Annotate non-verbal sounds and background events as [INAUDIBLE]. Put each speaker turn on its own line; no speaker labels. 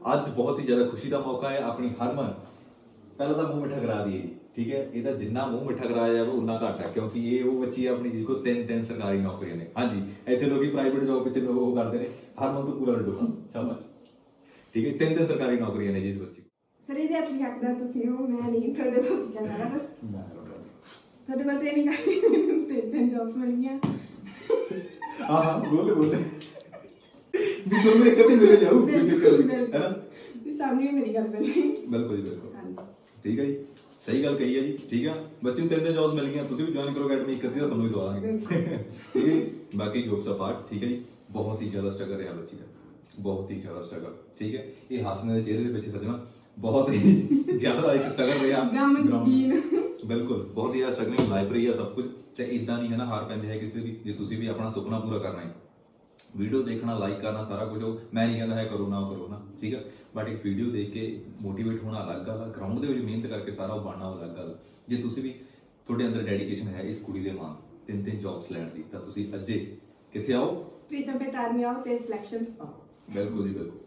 ਅੱਜ ਬਹੁਤ ਹੀ ਜ਼ਿਆਦਾ ਖੁਸ਼ੀ ਦਾ ਮੌਕਾ ਹੈ ਆਪਣੀ ਹਰਮਨ ਪਹਿਲਾਂ ਤਾਂ ਮੂੰਹ ਮਿੱਠਾ ਕਰਾ ਦਈਏ ਠੀਕ ਹੈ? ਇਹਦਾ ਜਿੰਨਾ ਮੂੰਹ ਮਿੱਠਾ ਕਰਾਇਆ ਜਾਵੇ ਉਨਾ ਘੱਟ ਹੈ ਕਿਉਂਕਿ ਇਹ ਉਹ ਬੱਚੀ ਹੈ ਆਪਣੀ ਕੋਲ ਤਿੰਨ ਤਿੰਨ ਸਰਕਾਰੀ ਨੌਕਰੀਆਂ ਨੇ। ਹਾਂਜੀ ਇੱਥੇ ਲੋਕੀ ਪ੍ਰਾਈਵੇਟ ਜੌਬ ਵਿੱਚ ਉਹ ਕਰਦੇ ਨੇ ਹਰਮਨ ਤੋਂ ਪੂਰਾ ਉਲਟਾ ਸ਼ਾਬਾਸ਼। ਠੀਕ ਹੈ? ਤਿੰਨ ਤਿੰਨ ਸਰਕਾਰੀ ਨੌਕਰੀਆਂ ਨੇ ਜੀ ਇਸ ਬੱਚੀ
ਸਰ ਇਹਦੇ ਅਸਲੀ ਹੱਕਦਾਰ ਤੁਸੀਂ ਹੋ ਮੈਂ ਨਹੀਂ ਤੁਹਾਡੇ ਤੋਂ ਕਹਿਣਾ ਬਸ
ਕੋਲ
ਤੁਹਾਡੇ ਕੋਲ ਟ੍ਰੇਨਿੰਗ ਕਰਕੇ ਮੈਨੂੰ ਤਿੰਨ ਤਿੰਨ ਜੌਬਸ ਮਿਲ ਗਈਆਂ।
ਹਾਂ ਹਾਂ ਬੋਲੇ ਬੋਲੇ ਵੀ ਤੁਹਾਨੂੰ ਇੱਕ ਤੇ ਮਿਲ ਜਾਊ ਕੋਈ ਚੱਕਰ ਨਹੀਂ। ਹੈ ਨਾ?
ਤੁਸੀਂ ਸਾਹਮਣੇ ਮੇਰੀ ਗੱਲ ਕਰ ਰਹੇ
ਬਿਲਕੁਲ ਜੀ ਬਿਲਕੁਲ।
ਹਾਂਜੀ।
ਠੀਕ ਹੈ ਜੀ। ਸਹੀ ਗੱਲ ਕਹੀ ਹੈ ਜੀ ਠੀਕ ਆ? ਬੱਚੇ ਨੂੰ ਤਿੰਨ ਤਿੰਨ ਜੌਬਸ ਮਿਲ ਗਈਆਂ ਤੁਸੀਂ ਵੀ ਜੁਆਇਨ ਕਰੋ ਅਕੈਡਮੀ ਇੱਕ ਅੱਧੀ ਤਾਂ ਤੁਹਾਨੂੰ ਵੀ ਦਵਾ ਦਾਂਗੇ। [LAUGHS] ਠੀਕ ਹੈ ਜੀ? ਬਾਕੀ ਜੋਬਸ ਅਪਾਰਟ ਠੀਕ ਹੈ ਜੀ? ਬਹੁਤ ਹੀ ਜ਼ਿਆਦਾ ਸਟਰਗਲ ਰਿਹਾ ਬੱਚੀ ਦਾ। ਬਹੁਤ ਹੀ ਜ਼ਿਆਦਾ ਸਟਰਗਲ ਠੀਕ ਹੈ? ਇਹ ਹੱਸਣੇ ਦੇ ਚਿਹਰੇ ਦੇ ਵਿੱਚ ਸੱਜਣਾ ਬਹੁਤ ਹੀ [LAUGHS] ਜ਼ਿਆਦਾ ਇੱਕ ਸਟਰਗਲ ਰਿਹਾ।
ਗਮ ਦੀਨ
ਬਿਲਕੁਲ ਬਹੁਤ ਹੀ ਜ਼ਿਆਦਾ ਸਟਰਗਲਿੰਗ ਲਾਈਫ ਰਹੀ ਆ ਸਭ ਕੁਝ। ਤੇ ਇਦਾਂ ਨਹੀਂ ਹੈ ਨਾ ਹਾਰ ਪੈਂਦੇ ਹੈ ਕਿਸੇ ਵੀ ਜੇ ਤੁਸੀਂ ਵੀ ਆਪਣਾ ਸੁਪਨਾ ਪੂਰਾ ਕਰਨਾ ਹੈ। ਵੀਡੀਓ ਦੇਖਣਾ ਲਾਈਕ ਕਰਨਾ ਸਾਰਾ ਕੁਝ ਉਹ ਮੈਂ ਨਹੀਂ ਕਹਿੰਦਾ ਹੈ ਕਰੋ ਨਾ ਕਰੋ ਨਾ ਠੀਕ ਹੈ? ਬਟ ਇੱਕ ਵੀਡੀਓ ਦੇਖ ਕੇ ਮੋਟੀਵੇਟ ਹੋਣਾ ਅਲੱਗ ਗੱਲ ਆ ਗਰਾਊਂਡ ਦੇ ਵਿੱਚ ਮਿਹਨਤ ਕਰਕੇ ਸਾਰਾ ਉਹ ਬਣਨਾ ਅਲੱਗ ਗੱਲ। ਜੇ ਤੁਸੀਂ ਵੀ ਤੁਹਾਡੇ ਅੰਦਰ ਡੈਡੀਕੇਸ਼ਨ ਹੈ ਇਸ ਕੁੜੀ ਦੇ ਮਾਂ ਤਿੰਨ ਤਿੰਨ ਜੌਬਸ ਲੈਣ ਦੀ ਤਾਂ ਤੁਸੀਂ ਅੱਜੇ ਕਿੱਥੇ ਆਓ?
ਪ੍ਰੀਤਮ ਪੇਟ ਆਰਮੀ ਆਓ ਤੇ ਸਿਲੈਕਸ਼ਨਸ ਪਾਓ।
ਬਿਲਕੁਲ ਜੀ ਬਿਲਕੁਲ।